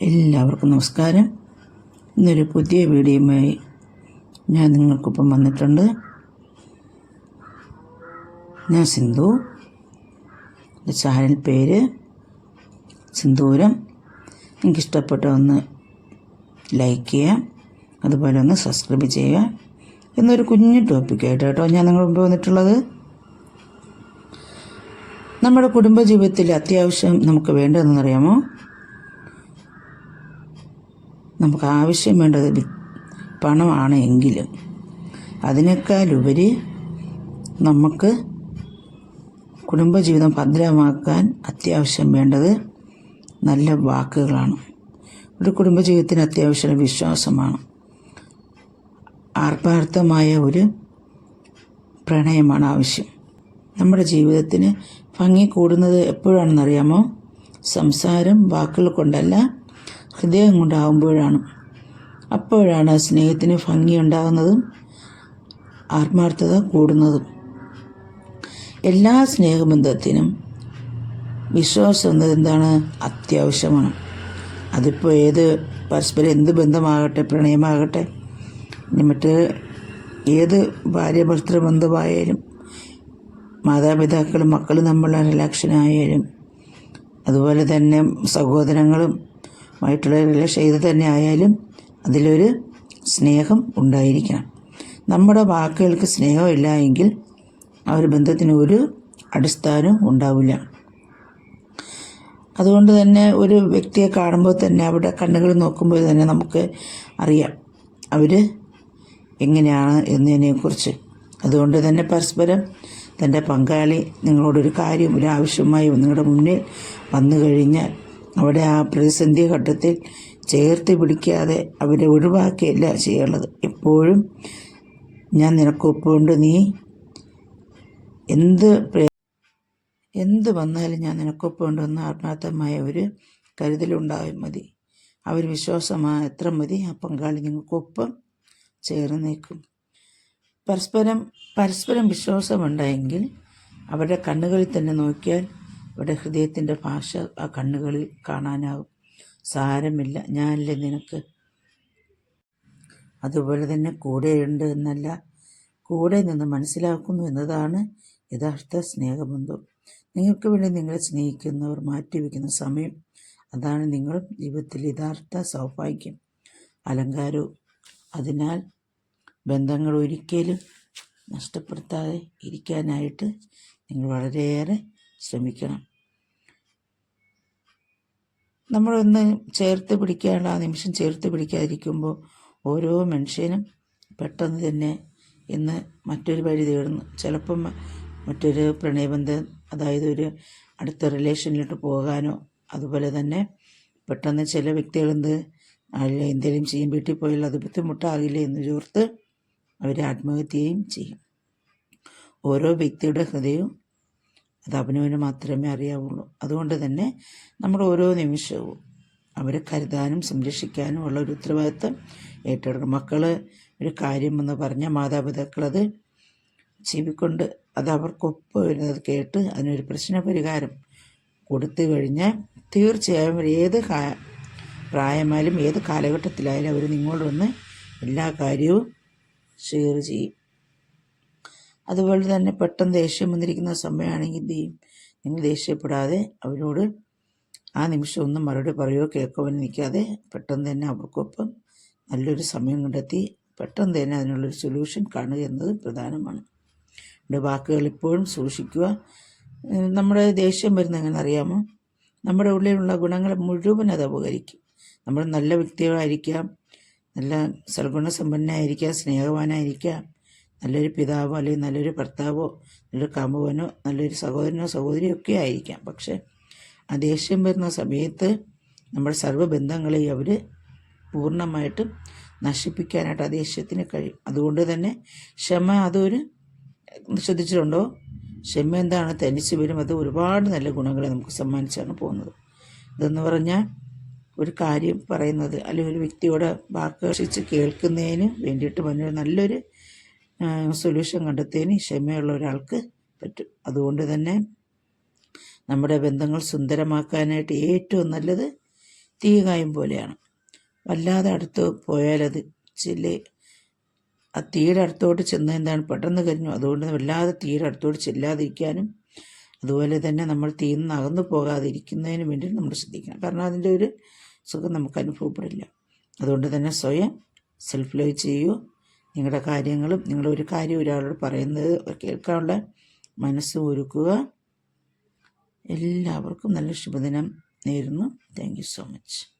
എല്ലാവർക്കും നമസ്കാരം. ഇന്നൊരു പുതിയ വീഡിയോയുമായി ഞാൻ നിങ്ങൾക്കൊപ്പം വന്നിട്ടുണ്ട്. ഞാൻ സിന്ധു. എന്റെ ചാനൽ പേര് സിന്ദൂരം. എനിക്കിഷ്ടപ്പെട്ട ഒന്ന് ലൈക്ക് ചെയ്യാം അതുപോലെ ഒന്ന് സബ്സ്ക്രൈബ് ചെയ്യുക. എന്നൊരു കുഞ്ഞു ടോപ്പിക്കായിട്ട് കേട്ടോ ഞാൻ നിങ്ങൾ മുമ്പ് വന്നിട്ടുള്ളത്. നമ്മുടെ കുടുംബജീവിതത്തിൽ അത്യാവശ്യം നമുക്ക് വേണ്ടതെന്നറിയാമോ നമുക്ക് ആവശ്യം വേണ്ടത് പണമാണ് എങ്കിലും അതിനേക്കാളുപരി നമുക്ക് കുടുംബജീവിതം ഭദ്രമാക്കാൻ അത്യാവശ്യം വേണ്ടത് നല്ല വാക്കുകളാണ്. ഒരു കുടുംബജീവിതത്തിന് അത്യാവശ്യം വിശ്വാസമാണ്. ആർഭാർത്ഥമായ ഒരു പ്രണയമാണ് ആവശ്യം. നമ്മുടെ ജീവിതത്തിന് ഭംഗി കൂടുന്നത് എപ്പോഴാണെന്നറിയാമോ? സംസാരം വാക്കുകൾ കൊണ്ടല്ല ഹൃദയം കൊണ്ടാകുമ്പോഴാണ് അപ്പോഴാണ് സ്നേഹത്തിന് ഭംഗി ഉണ്ടാകുന്നതും ആത്മാർത്ഥത കൂടുന്നതും. എല്ലാ സ്നേഹബന്ധത്തിനും വിശ്വാസം എന്നത് എന്താണ് അത്യാവശ്യമാണ്. അതിപ്പോൾ ഏത് പരസ്പരം എന്ത് ബന്ധമാകട്ടെ പ്രണയമാകട്ടെ മറ്റ് ഏത് ഭാര്യ ഭർത്തൃ ബന്ധമായാലും മാതാപിതാക്കളും മക്കളും തമ്മിലുള്ള റിലാക്ഷനായാലും അതുപോലെ തന്നെ സഹോദരങ്ങളും ആയിട്ടുള്ള റിലേഷൻ തന്നെ ആയാലും അതിലൊരു സ്നേഹം ഉണ്ടായിരിക്കണം. നമ്മുടെ വാക്കുകൾക്ക് സ്നേഹമില്ല എങ്കിൽ ആ ഒരു ബന്ധത്തിന് ഒരു അടിസ്ഥാനവും ഉണ്ടാവില്ല. അതുകൊണ്ട് തന്നെ ഒരു വ്യക്തിയെ കാണുമ്പോൾ തന്നെ അവരുടെ കണ്ണുകൾ നോക്കുമ്പോൾ തന്നെ നമുക്ക് അറിയാം അവർ എങ്ങനെയാണ് എന്നതിനെക്കുറിച്ച്. അതുകൊണ്ട് തന്നെ പരസ്പരം തന്റെ പങ്കാളി നിങ്ങളോടൊരു കാര്യം ഒരു ആവശ്യമായി നിങ്ങളുടെ മുന്നിൽ വന്നു കഴിഞ്ഞാൽ അവിടെ ആ പ്രതിസന്ധി ഘട്ടത്തിൽ ചേർത്ത് പിടിക്കാതെ അവരെ ഒഴിവാക്കിയല്ല ചെയ്യുള്ളത് എപ്പോഴും ഞാൻ നിനക്കൊപ്പമുണ്ട്. നീ എന്ത് എന്ത് വന്നാലും ഞാൻ നിനക്കൊപ്പം ഉണ്ടെന്ന് ആത്മാർത്ഥമായ ഒരു കരുതലുണ്ടാവും മതി. അവർ വിശ്വാസമായ എത്ര മതി. ആ പങ്കാളി നിങ്ങൾക്കൊപ്പം ചേർന്ന് നിൽക്കും പരസ്പരം പരസ്പരം വിശ്വാസമുണ്ടായെങ്കിൽ അവരുടെ കണ്ണുകളിൽ തന്നെ നോക്കിയാൽ അവരുടെ ഹൃദയത്തിന്റെ ഭാഷ ആ കണ്ണുകളിൽ കാണാനാകും സാരമില്ല. ഞാനല്ലേ നിനക്ക്? അതുപോലെ തന്നെ കൂടെയുണ്ട് എന്നല്ല. കൂടെ നിന്ന് മനസ്സിലാക്കുന്നു എന്നതാണ് യഥാർത്ഥ സ്നേഹബന്ധം. നിങ്ങൾക്ക് വേണ്ടി നിങ്ങളെ സ്നേഹിക്കുന്നവർ മാറ്റിവെക്കുന്ന സമയം. അതാണ് നിങ്ങൾ ജീവിതത്തിൽ യഥാർത്ഥ സൗഭാഗ്യം. അലങ്കാരവും അതിനാൽ ബന്ധങ്ങൾ ഒരിക്കലും നഷ്ടപ്പെടുത്താതെ ഇരിക്കാനായിട്ട് നിങ്ങൾ വളരെയേറെ ശ്രമിക്കണം. നമ്മളൊന്ന് ചേർത്ത് പിടിക്കാനുള്ള ആ നിമിഷം ചേർത്ത് പിടിക്കാതിരിക്കുമ്പോൾ ഓരോ മനുഷ്യനും പെട്ടെന്ന് തന്നെ ഇന്ന് മറ്റൊരു വഴി തേടുന്നു. ചിലപ്പം മറ്റൊരു പ്രണയബന്ധം അതായത് ഒരു അടുത്ത റിലേഷനിലോട്ട് പോകാനോ അതുപോലെ തന്നെ പെട്ടെന്ന് ചില വ്യക്തികളെന്ത് അല്ല എന്തെങ്കിലും ചെയ്യും വീട്ടിൽ പോയാൽ അത് ബുദ്ധിമുട്ടാകില്ല എന്ന് ചോർത്ത് അവർ ആത്മഹത്യയും ചെയ്യും. ഓരോ വ്യക്തിയുടെ ഹൃദയവും അത് അവനവന് മാത്രമേ അറിയാവുള്ളൂ. അതുകൊണ്ട് തന്നെ നമ്മൾ ഓരോ നിമിഷവും അവരെ കരുതാനും സംരക്ഷിക്കാനും ഉള്ള ഒരു ഉത്തരവാദിത്വം ഏറ്റെടുക്കണം. മക്കൾ ഒരു കാര്യം എന്ന് പറഞ്ഞാൽ മാതാപിതാക്കളത് ചെവിക്കൊണ്ട് അത് അവർക്കൊപ്പം വരുന്നത് കേട്ട് അതിനൊരു പ്രശ്ന പരിഹാരം കൊടുത്തു കഴിഞ്ഞാൽ തീർച്ചയായും ഏത് പ്രായമായാലും ഏത് കാലഘട്ടത്തിലായാലും അവർ നിങ്ങളോട് വന്ന് എല്ലാ കാര്യവും ഷെയർ ചെയ്യും. അതുപോലെ തന്നെ പെട്ടെന്ന് ദേഷ്യം വന്നിരിക്കുന്ന സമയമാണെങ്കിൽ ചെയ്യും? നിങ്ങൾ ദേഷ്യപ്പെടാതെ അവരോട് ആ നിമിഷം ഒന്നും മറുപടി പറയുകയോ കേൾക്കുവാൻ നിൽക്കാതെ പെട്ടെന്ന് തന്നെ അവർക്കൊപ്പം നല്ലൊരു സമയം കണ്ടെത്തി പെട്ടെന്ന് തന്നെ അതിനുള്ളൊരു സൊല്യൂഷൻ കാണുക എന്നത് പ്രധാനമാണ്. നമ്മുടെ വാക്കുകൾ ഇപ്പോഴും സൂക്ഷിക്കുക. നമ്മുടെ ദേഷ്യം വരുന്ന എങ്ങനെ അറിയാമോ? നമ്മുടെ ഉള്ളിലുള്ള ഗുണങ്ങൾ മുഴുവൻ അത് അപകരിക്കും. നമ്മൾ നല്ല വ്യക്തികളായിരിക്കാം നല്ല സൽഗുണസമ്പന്നനായിരിക്കാം സ്നേഹവാനായിരിക്കാം നല്ലൊരു പിതാവോ അല്ലെങ്കിൽ നല്ലൊരു ഭർത്താവോ നല്ലൊരു കമുവനോ നല്ലൊരു സഹോദരനോ സഹോദരിയോ ഒക്കെ ആയിരിക്കാം. പക്ഷെ ആ ദേഷ്യം വരുന്ന സമയത്ത് നമ്മുടെ സർവബന്ധങ്ങളെയും അവർ പൂർണമായിട്ടും നശിപ്പിക്കാനായിട്ട് ആ ദേഷ്യത്തിന് കഴിയും. അതുകൊണ്ട് തന്നെ ക്ഷമ അതൊരു ശ്രദ്ധിച്ചിട്ടുണ്ടോ? ക്ഷമ എന്താണ്? തനിച്ച് വരും. അത് ഒരുപാട് നല്ല ഗുണങ്ങളെ നമുക്ക് സമ്മാനിച്ചാണ് പോകുന്നത്. ഇതെന്ന് പറഞ്ഞാൽ ഒരു കാര്യം പറയുന്നത് അല്ലെങ്കിൽ ഒരു വ്യക്തിയോട് വാക്ക് കേൾക്കുന്നതിന് വേണ്ടിയിട്ട് വന്നൊരു നല്ലൊരു സൊല്യൂഷൻ കണ്ടെത്തിയതിന് ക്ഷമയുള്ള ഒരാൾക്ക് പറ്റും. അതുകൊണ്ട് തന്നെ നമ്മുടെ ബന്ധങ്ങൾ സുന്ദരമാക്കാനായിട്ട് ഏറ്റവും നല്ലത് തീകായം പോലെയാണ്. വല്ലാതെ അടുത്ത് പോയാലത് ചില ആ തീയുടെ അടുത്തോട്ട് ചെന്ന് എന്താണ് പെട്ടെന്ന് കരിഞ്ഞു. അതുകൊണ്ട് വല്ലാതെ തീയുടെ അടുത്തോട്ട് ചെല്ലാതിരിക്കാനും അതുപോലെ തന്നെ നമ്മൾ തീയിൽ നിന്ന് അകന്നു പോകാതിരിക്കുന്നതിന് വേണ്ടി നമ്മൾ ശ്രദ്ധിക്കണം. കാരണം അതിന്റെ ഒരു സുഖം നമുക്ക് അനുഭവപ്പെടില്ല. അതുകൊണ്ട് തന്നെ സ്വയം സെൽഫ് ലവ് ചെയ്യൂ. നിങ്ങളുടെ കാര്യങ്ങളും നിങ്ങളൊരു കാര്യം ഒരാളോട് പറയുന്നത് കേൾക്കാനുള്ള മനസ്സ് ഒരുക്കുക. എല്ലാവർക്കും നല്ല ശുഭദിനം നേരുന്നു. Thank so much